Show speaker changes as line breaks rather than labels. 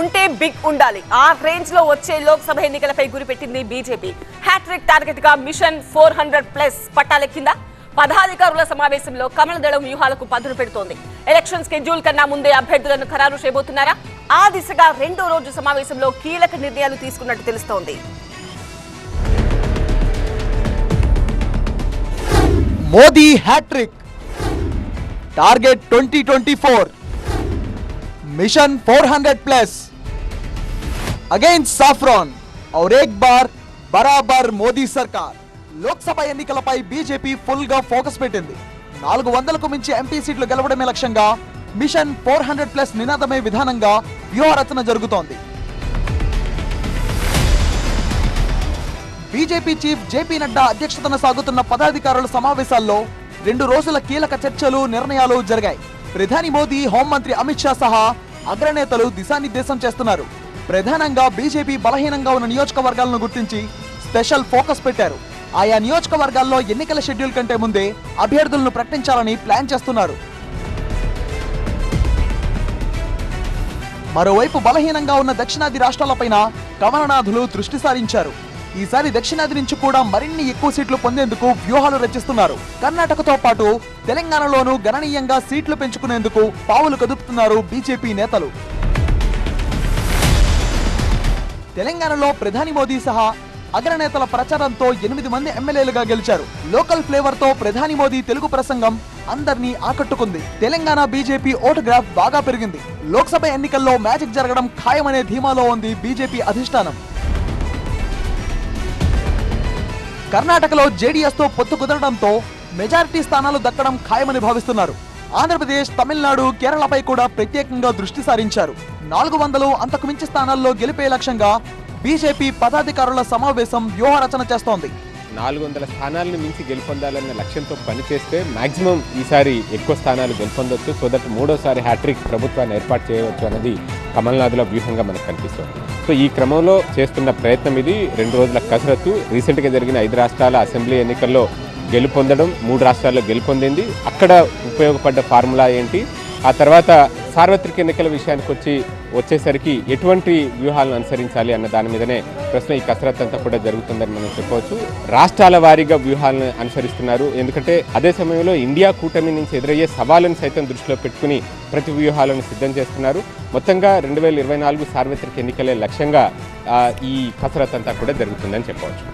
ఉంటే బిగ్ ఉండాలి. ఆ రేంజ్లో వచ్చే లోక్సభ ఎన్నికలపై గురిపెట్టింది బీజేపీ. హ్యాట్రిక్ టార్గెట్గా మిషన్ ఫోర్ హండ్రెడ్ ప్లస్ పట్టాలెక్కిందా? పదాధికారుల సమావేశంలో కమల దళం వ్యూహాలకు పదును పెడుతోంది. ఎలక్షన్ స్కెడ్యూల్ కన్నా ముందే అభ్యర్థులను ఖరారు చేయబోతున్నారా? ఆ దిశగా రెండో రోజు సమావేశంలో కీలక నిర్ణయాలు తీసుకున్నట్టు తెలుస్తోంది.
Modi hattrick target twenty twenty four mission four hundred plus against saffron और एक बार బరాబర్ మోదీ సర్కార్ లోక్సభ ఎన్నికలపై బీజేపీ ఫుల్ గా ఫోకస్ పెట్టింది నాలుగు వందలకు మించి ఎంపీ సీట్లు గెలవడమే లక్ష్యంగా మిషన్ ఫోర్ హండ్రెడ్ ప్లస్ నినాదమే విధానంగా వ్యూహరచన జరుగుతోంది బీజేపీ చీఫ్ జేపీ నడ్డా అధ్యక్షతన సాగుతున్న పదాధికారుల సమావేశాల్లో రెండు రోజుల కీలక చర్చలు నిర్ణయాలు జరిగాయి ప్రధాని మోదీ హోంమంత్రి అమిత్ షా సహా అగ్రనేతలు దిశానిర్దేశం చేస్తున్నారు. ప్రధానంగా బీజేపీ బలహీనంగా ఉన్న నియోజకవర్గాలను గుర్తించి స్పెషల్ ఫోకస్ పెట్టారు. ఆయా నియోజకవర్గాల్లో ఎన్నికల షెడ్యూల్ కంటే ముందే అభ్యర్థులను ప్రకటించాలని ప్లాన్ చేస్తున్నారు. మరోవైపు బలహీనంగా ఉన్న దక్షిణాది రాష్ట్రాలపైన కమలనాథులు దృష్టి సారించారు. ఈసారి దక్షిణాది నుంచి కూడా మరిన్ని ఎక్కువ సీట్లు పొందేందుకు వ్యూహాలు రచిస్తున్నారు. కర్ణాటకతో పాటు తెలంగాణలోనూ గణనీయంగా సీట్లు పెంచుకునేందుకు పావులు కదుపుతున్నారు బీజేపీ నేతలు. తెలంగాణలో ప్రధాని మోదీ సహా అగ్రనేతల ప్రచారంతో ఎనిమిది మంది ఎమ్మెల్యేలుగా గెలిచారు. లోకల్ ఫ్లేవర్తో ప్రధాని మోదీ తెలుగు ప్రసంగం అందరినీ ఆకట్టుకుంది. తెలంగాణ బీజేపీ ఓటు గ్రాఫ్ బాగా పెరిగింది. లోక్సభ ఎన్నికల్లో మ్యాజిక్ జరగడం ఖాయమనే ధీమాలో ఉంది బీజేపీ అధిష్టానం. కర్ణాటకలో జేడీఎస్తో పొత్తు కుదరడంతో మెజారిటీ స్థానాలు దక్కడం ఖాయమని భావిస్తున్నారు. ఆంధ్రప్రదేశ్ తమిళనాడు కేరళపై కూడా ప్రత్యేకంగా దృష్టి సారించారు. నాలుగు వందలు అంతకు మించి స్థానాల్లో గెలిపే లక్ష్యంగా బీజేపీ పదాధికారుల సమావేశం వ్యూహరచన చేస్తోంది.
నాలుగు వందల స్థానాలను మించి గెలుపొందాలన్న లక్ష్యంతో పనిచేస్తే మాక్సిమం ఈసారి ఎక్కువ స్థానాలు గెలుపొందొచ్చు. సో దట్ మూడోసారి హ్యాట్రిక్ ప్రభుత్వాన్ని ఏర్పాటు చేయవచ్చు అనేది కమల్నాథుల వ్యూహంగా మనకు కనిపిస్తుంది. సో ఈ క్రమంలో చేస్తున్న ప్రయత్నం ఇది. రెండు రోజుల కసరత్తు. రీసెంట్గా జరిగిన ఐదు రాష్ట్రాల అసెంబ్లీ ఎన్నికల్లో గెలుపొందడం మూడు రాష్ట్రాల్లో గెలుపొందింది. అక్కడ ఉపయోగపడ్డ ఫార్ములా ఏంటి? ఆ తర్వాత సార్వత్రిక ఎన్నికల విషయానికి వచ్చి వచ్చేసరికి ఎటువంటి వ్యూహాలను అనుసరించాలి అన్న దాని మీదనే ప్రశ్న ఈ కసరత్ అంతా కూడా జరుగుతుందని మనం చెప్పవచ్చు. రాష్ట్రాల వారీగా వ్యూహాలను అనుసరిస్తున్నారు. ఎందుకంటే అదే సమయంలో ఇండియా కూటమి నుంచి ఎదురయ్యే సవాళ్ళను సైతం దృష్టిలో పెట్టుకుని ప్రతి వ్యూహాలను సిద్ధం చేస్తున్నారు. మొత్తంగా రెండు వేల ఇరవై నాలుగు సార్వత్రిక ఎన్నికలే లక్ష్యంగా ఈ కసరత్ అంతా కూడా జరుగుతుందని చెప్పవచ్చు.